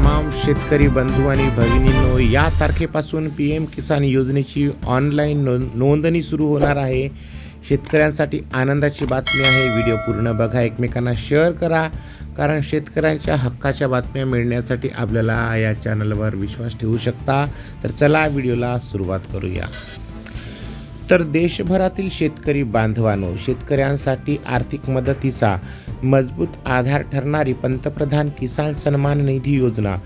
तमाम शेतकरी बंधू आणि भगिनींनो या तारखेपासून पी एम किसान योजनेची ऑनलाईन नोंद नोंदणी सुरू होणार आहे. शेतकऱ्यांसाठी आनंदाची बातमी आहे. व्हिडिओ पूर्ण बघा एकमेकांना शेअर करा कारण शेतकऱ्यांच्या हक्काच्या बातम्या मिळण्यासाठी आपल्याला या चॅनलवर विश्वास ठेवू शकता. तर चला व्हिडिओला सुरुवात करूया. तर देशभरातील शेतकरी बांधवानो शेतकऱ्यांसाठी आर्थिक मदतीचा मजबूत आधार ठरणारी पंतप्रधान किसान सन्मान निधी योजना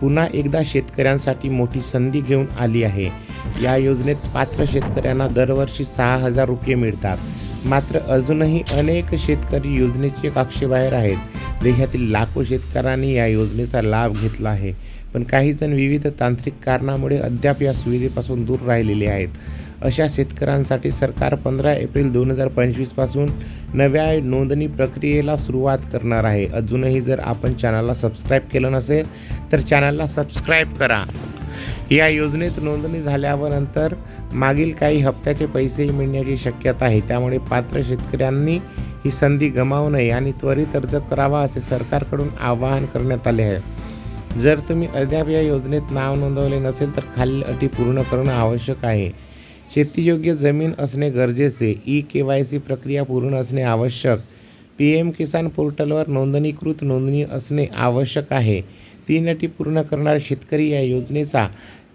पुन्हा एकदा शेतकऱ्यांसाठी मोठी संधी घेऊन आली आहे. या योजनेत पात्र शेतकऱ्यांना दरवर्षी सहा हजार रुपये मिळतात. मात्र अजूनही अनेक शेतकरी योजनेचे काक्षेबाहेर आहेत. देशातील लाखो शेतकऱ्यांनी या योजनेचा लाभ घेतला आहे. पण काही जण विविध तांत्रिक कारणामुळे अद्याप या सुविधेपासून दूर राहिलेले आहेत. अशा शेतकऱ्यांसाठी सरकार पंधरा एप्रिल दोन हजार पंचवीसपासून नव्या नोंदणी प्रक्रियेला सुरुवात करणार आहे. अजूनही जर आपण चॅनलला सबस्क्राईब केलं नसेल तर चॅनलला सबस्क्राईब करा. या योजनेत नोंदणी झाल्यावर नंतर मागील काही हप्त्याचे पैसेही मिळण्याची शक्यता आहे. त्यामुळे पात्र शेतकऱ्यांनी ही संधी गमावू नये आणि त्वरित अर्ज करावा असे सरकारकडून आवाहन करण्यात आले आहे. जर तुम्ही अद्याप या योजनेत नाव नोंदवले नसेल तर खालील अटी पूर्ण करणं आवश्यक आहे. शेतीयोग्य जमीन असणे गरजेचे. ई के वाय सी प्रक्रिया पूर्ण असणे आवश्यक. पी एम किसान पोर्टलवर नोंदणीकृत नोंदणी असणे आवश्यक आहे. तीन अटी पूर्ण करणारे शेतकरी या योजनेचा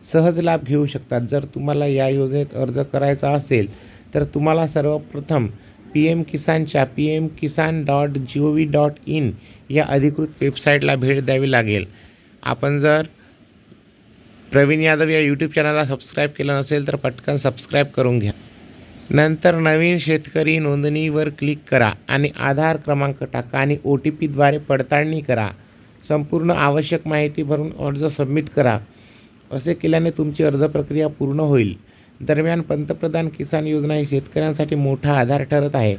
सहज लाभ घेऊ शकतात. जर तुम्हाला या योजनेत अर्ज करायचा असेल तर तुम्हाला सर्वप्रथम P M किसानच्या P M Kisan dot G O V dot in या अधिकृत वेबसाईटला भेट द्यावी लागेल. आपण जर प्रवीण यादव या यूट्यूब चॅनलला सबस्क्राईब केलं नसेल तर पटकन सबस्क्राईब करून घ्या. नंतर नवीन शेतकरी नोंदणीवर क्लिक करा आणि आधार क्रमांक टाका आणि ओ टी पीद्वारे पडताळणी करा. संपूर्ण आवश्यक माहिती भरून अर्ज सबमिट करा. असे केल्याने तुमची अर्ज प्रक्रिया पूर्ण होईल. दरम्यान पंतप्रधान किसान योजना ही शेतकऱ्यांसाठी मोठा आधार ठरत आहे.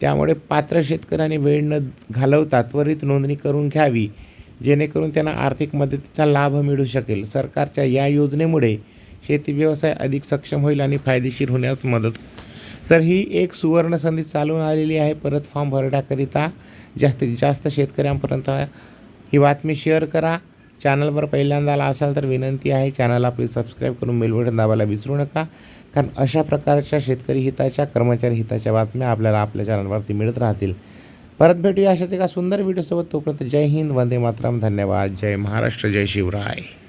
त्यामुळे पात्र शेतकऱ्यांनी वेळ न घालवता त्वरित नोंदणी करून घ्यावी. जेणेकरून त्यांना आर्थिक मदतीचा लाभ मिळू शकेल. सरकारच्या या योजनेमुळे शेती व्यवसाय अधिक सक्षम होईल आणि फायदेशीर होण्यास मदत. तर ही एक सुवर्ण संधी चालून आलेली आहे. परत फॉर्म भरण्याकरिता जास्तीत जास्त शेतकऱ्यांपर्यंत ही बातमी शेअर करा. चॅनलवर पहिल्यांदा आला असाल तर विनंती आहे चॅनलला प्लीज सबस्क्राईब करून बेलबटन दाबायला विसरू नका. कारण अशा प्रकारच्या शेतकरी हिताच्या कर्मचारी हिताच्या बातम्या आपल्याला आपल्या चॅनलवरती मिळत राहतील. परत भेटूया अशाच एका सुंदर व्हिडिओसोबत तोपर्यंत जय हिंद वंदे मातरम. धन्यवाद. जय महाराष्ट्र. जय शिवराय.